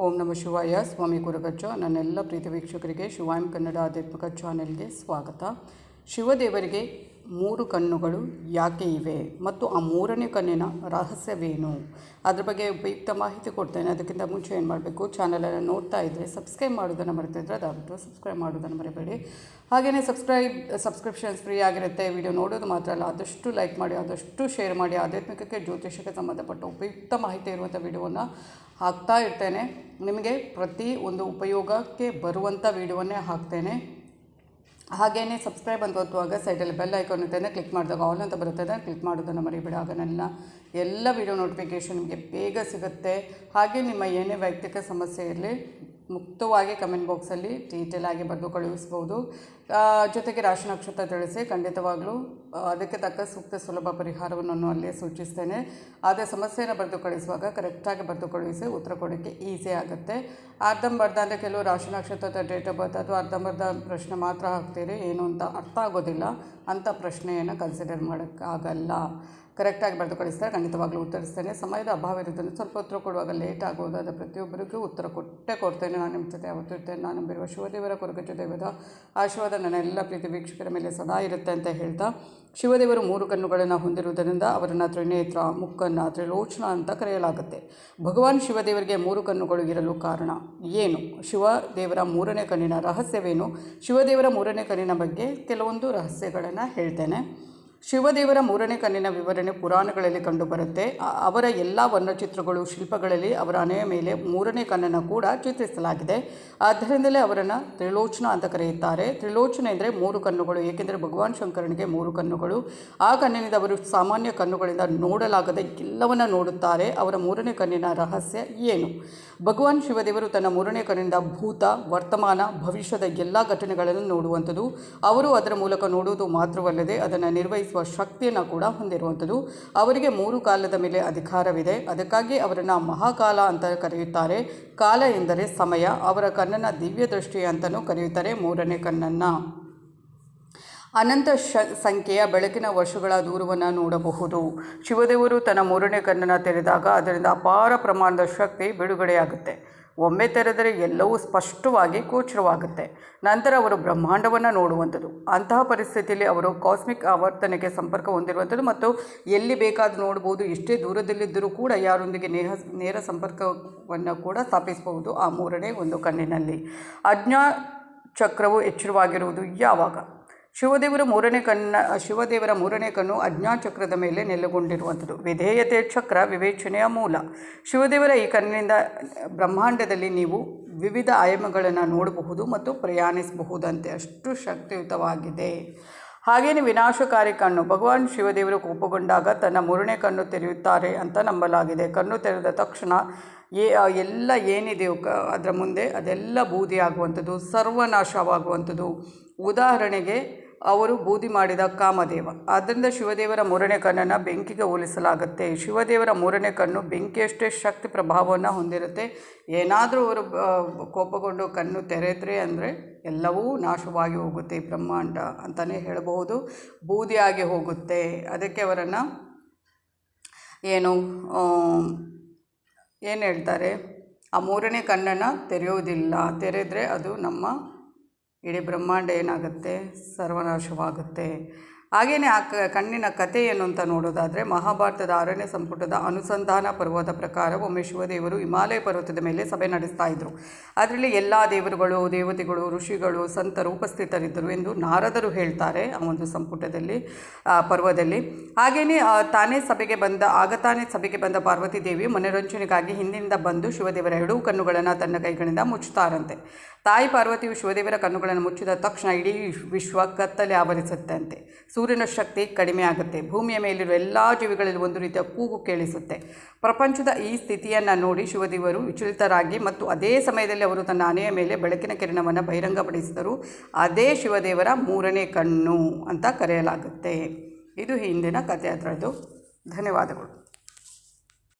ಓಂ ನಮಃ ಶಿವಾಯ. ಸ್ವಾಮಿ ಗುರುಗಜ್ಜ ನನ್ನೆಲ್ಲ ಪ್ರೀತಿ ವೀಕ್ಷಕರಿಗೆ ಶಿವಾಯಂ ಕನ್ನಡ ಆಧ್ಯಾತ್ಮಿಕ ಚಾನೆಲ್ಗೆ ಸ್ವಾಗತ. ಶಿವದೇವರಿಗೆ ಮೂರು ಕಣ್ಣುಗಳು ಯಾಕೆ ಇವೆ? ಮತ್ತು ಆ ಮೂರನೇ ಕಣ್ಣಿನ ರಹಸ್ಯವೇನು? ಅದ್ರ ಬಗ್ಗೆ ಉಪಯುಕ್ತ ಮಾಹಿತಿ ಕೊಡ್ತೇನೆ. ಅದಕ್ಕಿಂತ ಮುಂಚೆ ಏನು ಮಾಡಬೇಕು? ಚಾನಲನ್ನು ನೋಡ್ತಾ ಇದ್ದರೆ ಸಬ್ಸ್ಕ್ರೈಬ್ ಮಾಡೋದನ್ನು ಮರೆತಿದ್ರೆ ಅದಾಗುತ್ತೆ ಸಬ್ಸ್ಕ್ರೈಬ್ ಮಾಡೋದನ್ನು ಮರಿಬೇಡಿ. ಹಾಗೆಯೇ ಸಬ್ಸ್ಕ್ರೈಬ್ ಸಬ್ಸ್ಕ್ರಿಪ್ಷನ್ಸ್ ಫ್ರೀ ಆಗಿರುತ್ತೆ. ವಿಡಿಯೋ ನೋಡೋದು ಮಾತ್ರ ಅಲ್ಲ, ಆದಷ್ಟು ಲೈಕ್ ಮಾಡಿ, ಆದಷ್ಟು ಶೇರ್ ಮಾಡಿ. ಆಧ್ಯಾತ್ಮಿಕಕ್ಕೆ ಜ್ಯೋತಿಷಕ್ಕೆ ಸಂಬಂಧಪಟ್ಟ ಉಪಯುಕ್ತ ಮಾಹಿತಿ ಇರುವಂಥ ವಿಡಿಯೋವನ್ನು ಹಾಕ್ತಾ ಇರ್ತೇನೆ. ನಿಮಗೆ ಪ್ರತಿ ಒಂದು ಉಪಯೋಗಕ್ಕೆ ಬರುವಂಥ ವಿಡಿಯೋವನ್ನೇ ಹಾಕ್ತೇನೆ. ಹಾಗೆಯೇ ಸಬ್ಸ್ಕ್ರೈಬ್ ಅಂತ ಒತ್ತುವಾಗ ಸೈಡಲ್ಲಿ ಬೆಲ್ ಐಕಾನ್ ಇರ್ತದೆ ಕ್ಲಿಕ್ ಮಾಡಿದಾಗ ಆಲ್ ಅಂತ ಬರುತ್ತೆ. ಅದನ್ನು ಕ್ಲಿಕ್ ಮಾಡೋದನ್ನು ಮರಿಬೇಡಿ. ನನ್ನ ಎಲ್ಲ ವಿಡಿಯೋ ನೋಟಿಫಿಕೇಷನ್ ನಿಮಗೆ ಬೇಗ ಸಿಗುತ್ತೆ. ಹಾಗೆ ನಿಮ್ಮ ಏನೇ ವೈಯಕ್ತಿಕ ಸಮಸ್ಯೆ ಇರಲಿ ಮುಕ್ತವಾಗಿ ಕಮೆಂಟ್ ಬಾಕ್ಸಲ್ಲಿ ಡೀಟೇಲ್ ಆಗಿ ಬರೆದು ಕಳುಹಿಸ್ಬೋದು. ಆ, ಜೊತೆಗೆ ರಾಶಿ ನಕ್ಷತ್ರ ತಿಳಿಸಿ ಖಂಡಿತವಾಗಲೂ ಅದಕ್ಕೆ ತಕ್ಕ ಸೂಕ್ತ ಸುಲಭ ಪರಿಹಾರವನ್ನು ನಾನು ಅಲ್ಲೇ ಸೂಚಿಸ್ತೇನೆ. ಆದರೆ ಸಮಸ್ಯೆಯನ್ನು ಬರೆದು ಕಳಿಸುವಾಗ ಕರೆಕ್ಟಾಗಿ ಬರೆದು ಕಳುಹಿಸಿ ಉತ್ತರ ಕೊಡೋಕ್ಕೆ ಈಸಿ ಆಗುತ್ತೆ. ಅರ್ಧಂಬರ್ಧ ಅಂದರೆ ಕೆಲವು ರಾಶಿ ನಕ್ಷತ್ರದ ಡೇಟ್ ಆಫ್ ಬರ್ತ್ ಅಥವಾ ಅರ್ಧಂಬರ್ಧ ಪ್ರಶ್ನೆ ಮಾತ್ರ ಹಾಕ್ತೀರಿ. ಏನು ಅಂತ ಅರ್ಥ ಆಗೋದಿಲ್ಲ. ಅಂಥ ಪ್ರಶ್ನೆಯನ್ನು ಕನ್ಸಿಡರ್ ಮಾಡೋಕ್ಕಾಗಲ್ಲ ಕರೆಕ್ಟಾಗಿ ಬರೆದು ಕಳಿಸ್ತಾರೆ ಖಂಡಿತವಾಗಲೂ ಉತ್ತರಿಸ್ತೇನೆ. ಸಮಯದ ಅಭಾವ ಇರೋದನ್ನು ಸ್ವಲ್ಪ ಉತ್ತರ ಕೊಡುವಾಗ ಲೇಟ್ ಆಗೋದಾದ ಪ್ರತಿಯೊಬ್ಬರಿಗೂ ಉತ್ತರ ಕೊಟ್ಟೇ ಕೊಡ್ತೇನೆ. ನಾನು ನಿಮ್ಮ ಜೊತೆ ಯಾವತ್ತೂ ಇರ್ತೇನೆ. ನಾನು ನಂಬಿರುವ ಶಿವದೇವರ ಕೊರಗಜ್ಜ ದೇವದ ಆಶೀರ್ವಾದ ನನ್ನ ಎಲ್ಲ ಪ್ರೀತಿ ವೀಕ್ಷಕರ ಮೇಲೆ ಸದಾ ಇರುತ್ತೆ ಅಂತ ಹೇಳ್ತಾ, ಶಿವದೇವರು ಮೂರು ಕಣ್ಣುಗಳನ್ನು ಹೊಂದಿರುವುದರಿಂದ ಅವರನ್ನು ತ್ರಿನೇತ್ರ, ಮುಕ್ಕನ್ನ, ತ್ರಿಲೋಚನ ಅಂತ ಕರೆಯಲಾಗುತ್ತೆ. ಭಗವಾನ್ ಶಿವದೇವರಿಗೆ ಮೂರು ಕಣ್ಣುಗಳು ಇರಲು ಕಾರಣ ಏನು? ಶಿವದೇವರ ಮೂರನೇ ಕಣ್ಣಿನ ರಹಸ್ಯವೇನು? ಶಿವದೇವರ ಮೂರನೇ ಕಣ್ಣಿನ ಬಗ್ಗೆ ಕೆಲವೊಂದು ರಹಸ್ಯಗಳನ್ನು ಹೇಳ್ತೇನೆ. ಶಿವದೇವರ ಮೂರನೇ ಕಣ್ಣಿನ ವಿವರಣೆ ಪುರಾಣಗಳಲ್ಲಿ ಕಂಡುಬರುತ್ತೆ. ಅವರ ಎಲ್ಲ ವರ್ಣಚಿತ್ರಗಳು ಶಿಲ್ಪಗಳಲ್ಲಿ ಅವರ ಹಣೆಯ ಮೇಲೆ ಮೂರನೇ ಕಣ್ಣನ್ನು ಕೂಡ ಚಿತ್ರಿಸಲಾಗಿದೆ. ಆದ್ದರಿಂದಲೇ ಅವರನ್ನು ತ್ರಿಲೋಚನ ಅಂತ ಕರೆಯುತ್ತಾರೆ. ತ್ರಿಲೋಚನ ಎಂದರೆ ಮೂರು ಕಣ್ಣುಗಳು, ಏಕೆಂದರೆ ಭಗವಾನ್ ಶಂಕರನಿಗೆ ಮೂರು ಕಣ್ಣುಗಳು. ಆ ಕಣ್ಣಿನಿಂದ ಅವರು ಸಾಮಾನ್ಯ ಕಣ್ಣುಗಳಿಂದ ನೋಡಲಾಗದ ಎಲ್ಲವನ್ನ ನೋಡುತ್ತಾರೆ. ಅವರ ಮೂರನೇ ಕಣ್ಣಿನ ರಹಸ್ಯ ಏನು? ಭಗವಾನ್ ಶಿವದೇವರು ತನ್ನ ಮೂರನೇ ಕಣ್ಣಿನಿಂದ ಭೂತ, ವರ್ತಮಾನ, ಭವಿಷ್ಯದ ಎಲ್ಲ ಘಟನೆಗಳನ್ನು ನೋಡುವಂಥದ್ದು. ಅವರು ಅದರ ಮೂಲಕ ನೋಡುವುದು ಮಾತ್ರವಲ್ಲದೆ ಅದನ್ನು ನಿರ್ವಹಿಸುವ ಶಕ್ತಿಯನ್ನು ಕೂಡ ಹೊಂದಿರುವಂಥದ್ದು. ಅವರಿಗೆ ಮೂರು ಕಾಲದ ಮೇಲೆ ಅಧಿಕಾರವಿದೆ. ಅದಕ್ಕಾಗಿ ಅವರನ್ನು ಮಹಾಕಾಲ ಅಂತ ಕರೆಯುತ್ತಾರೆ. ಕಾಲ ಎಂದರೆ ಸಮಯ. ಅವರ ಕಣ್ಣನ್ನು ದಿವ್ಯ ದೃಷ್ಟಿ ಅಂತಲೂ ಕರೆಯುತ್ತಾರೆ. ಮೂರನೇ ಕಣ್ಣನ್ನು. ಅನಂತ ಶ, ಸಂಖ್ಯೆಯ ಬೆಳಕಿನ ವರ್ಷಗಳ ದೂರವನ್ನು ನೋಡಬಹುದು. ಶಿವದೇವರು ತನ್ನ ಮೂರನೇ ಕಣ್ಣನ್ನು ತೆರೆದಾಗ ಅದರಿಂದ ಅಪಾರ ಪ್ರಮಾಣದ ಶಕ್ತಿ ಬಿಡುಗಡೆಯಾಗುತ್ತೆ. ಒಮ್ಮೆ ತೆರೆದರೆ ಎಲ್ಲವೂ ಸ್ಪಷ್ಟವಾಗಿ ಗೋಚರವಾಗುತ್ತೆ. ನಂತರ ಅವರು ಬ್ರಹ್ಮಾಂಡವನ್ನು ನೋಡುವಂಥದ್ದು. ಅಂತಹ ಪರಿಸ್ಥಿತಿಯಲ್ಲಿ ಅವರು ಕಾಸ್ಮಿಕ್ ಆವರ್ತನೆಗೆ ಸಂಪರ್ಕ ಹೊಂದಿರುವಂಥದ್ದು ಮತ್ತು ಎಲ್ಲಿ ಬೇಕಾದರೂ ನೋಡ್ಬೋದು. ಎಷ್ಟೇ ದೂರದಲ್ಲಿದ್ದರೂ ಕೂಡ ಯಾರೊಂದಿಗೆ ನೇಹ ನೇರ ಸಂಪರ್ಕವನ್ನು ಕೂಡ ಸ್ಥಾಪಿಸಬಹುದು ಆ ಮೂರನೇ ಒಂದು ಕಣ್ಣಿನಲ್ಲಿ. ಅಜ್ಞಾ ಚಕ್ರವು ಎಚ್ಚರವಾಗಿರುವುದು ಯಾವಾಗ? ಶಿವದೇವರ ಮೂರನೇ ಕಣ್ಣ ಶಿವದೇವರ ಮೂರನೇ ಕಣ್ಣು ಅಜ್ಞಾಚಕ್ರದ ಮೇಲೆ ನೆಲೆಗೊಂಡಿರುವಂಥದ್ದು. ವಿಧೇಯತೆ ಚಕ್ರ ವಿವೇಚನೆಯ ಮೂಲ. ಶಿವದೇವರ ಈ ಕಣ್ಣಿನಿಂದ ಬ್ರಹ್ಮಾಂಡದಲ್ಲಿ ನೀವು ವಿವಿಧ ಆಯಾಮಗಳನ್ನು ನೋಡಬಹುದು ಮತ್ತು ಪ್ರಯಾಣಿಸಬಹುದಂತೆ. ಅಷ್ಟು ಶಕ್ತಿಯುತವಾಗಿದೆ. ಹಾಗೆಯೇ ವಿನಾಶಕಾರಿ ಕಣ್ಣು. ಭಗವಾನ್ ಶಿವದೇವರು ಕೋಪಗೊಂಡಾಗ ತನ್ನ ಮೂರನೇ ಕಣ್ಣು ತೆರೆಯುತ್ತಾರೆ ಅಂತ ನಂಬಲಾಗಿದೆ. ಕಣ್ಣು ತೆರೆದ ತಕ್ಷಣ ಏ ಎಲ್ಲ ಏನಿದೆಯೋ ಕ ಅದರ ಮುಂದೆ ಅದೆಲ್ಲ ಬೂದಿಯಾಗುವಂಥದ್ದು, ಸರ್ವನಾಶವಾಗುವಂಥದ್ದು. ಉದಾಹರಣೆಗೆ ಅವರು ಬೂದಿ ಮಾಡಿದ ಕಾಮದೇವ. ಆದ್ದರಿಂದ ಶಿವದೇವರ ಮೂರನೇ ಕಣ್ಣನ್ನು ಬೆಂಕಿಗೆ ಹೋಲಿಸಲಾಗುತ್ತೆ. ಶಿವದೇವರ ಮೂರನೇ ಕಣ್ಣು ಬೆಂಕಿಯಷ್ಟೇ ಶಕ್ತಿ ಪ್ರಭಾವವನ್ನು ಹೊಂದಿರುತ್ತೆ. ಏನಾದರೂ ಅವರು ಕೋಪಗೊಂಡು ಕಣ್ಣು ತೆರೆದ್ರೆ ಅಂದರೆ ಎಲ್ಲವೂ ನಾಶವಾಗಿ ಹೋಗುತ್ತೆ, ಬ್ರಹ್ಮಾಂಡ ಅಂತಲೇ ಹೇಳಬಹುದು. ಬೂದಿಯಾಗಿ ಹೋಗುತ್ತೆ. ಅದಕ್ಕೆ ಅವರನ್ನು ಏನು ಏನು ಹೇಳ್ತಾರೆ? ಆ ಮೂರನೇ ಕಣ್ಣನ್ನು ತೆರೆಯೋದಿಲ್ಲ ತೆರೆದರೆ ಅದು ನಮ್ಮ ಇಡೀ ಬ್ರಹ್ಮಾಂಡ ಏನಾಗುತ್ತೆ? ಸರ್ವನಾಶವಾಗುತ್ತೆ. ಹಾಗೆಯೇ ಆ ಕಣ್ಣಿನ ಕಥೆ ಏನು ಅಂತ ನೋಡೋದಾದರೆ, ಮಹಾಭಾರತದ ಆರನೇ ಸಂಪುಟದ ಅನುಸಂಧಾನ ಪರ್ವದ ಪ್ರಕಾರ ಒಮ್ಮೆ ಶಿವದೇವರು ಹಿಮಾಲಯ ಪರ್ವತದ ಮೇಲೆ ಸಭೆ ನಡೆಸ್ತಾ ಇದ್ದರು ಅದರಲ್ಲಿ ಎಲ್ಲ ದೇವರುಗಳು, ದೇವತೆಗಳು, ಋಷಿಗಳು, ಸಂತರು ಉಪಸ್ಥಿತರಿದ್ದರು ಎಂದು ನಾರದರು ಹೇಳ್ತಾರೆ ಆ ಒಂದು ಸಂಪುಟದಲ್ಲಿ ಪರ್ವದಲ್ಲಿ. ಹಾಗೆಯೇ ತಾನೇ ಸಭೆಗೆ ಬಂದ, ಆಗ ತಾನೇ ಸಭೆಗೆ ಬಂದ ಪಾರ್ವತಿ ದೇವಿ ಮನೋರಂಜನೆಗಾಗಿ ಹಿಂದಿನಿಂದ ಬಂದು ಶಿವದೇವರ ಎರಡೂ ಕಣ್ಣುಗಳನ್ನು ತನ್ನ ಕೈಗಳಿಂದ ಮುಚ್ಚುತ್ತಾರಂತೆ. ತಾಯಿ ಪಾರ್ವತಿಯು ಶಿವದೇವರ ಕಣ್ಣುಗಳನ್ನು ಮುಚ್ಚಿದ ತಕ್ಷಣ ಇಡೀ ವಿಶ್ವ ಕತ್ತಲೆ ಆವರಿಸುತ್ತಂತೆ. ಸೂರ್ಯನ ಶಕ್ತಿ ಕಡಿಮೆ ಆಗುತ್ತೆ. ಭೂಮಿಯ ಮೇಲಿರುವ ಎಲ್ಲ ಜೀವಿಗಳಲ್ಲಿ ಒಂದು ರೀತಿಯ ಕೂಗು ಕೇಳಿಸುತ್ತೆ. ಪ್ರಪಂಚದ ಈ ಸ್ಥಿತಿಯನ್ನು ನೋಡಿ ಶಿವದೇವರು ವಿಚಲಿತರಾಗಿ ಮತ್ತು ಅದೇ ಸಮಯದಲ್ಲಿ ಅವರು ತನ್ನ ಆನೆಯ ಮೇಲೆ ಬೆಳಕಿನ ಕಿರಣವನ್ನು ಬಹಿರಂಗಪಡಿಸಿದರು. ಅದೇ ಶಿವದೇವರ ಮೂರನೇ ಕಣ್ಣು ಅಂತ ಕರೆಯಲಾಗುತ್ತೆ. ಇದು ಹಿಂದಿನ ಕಥೆ ಅದರದ್ದು ಧನ್ಯವಾದಗಳು.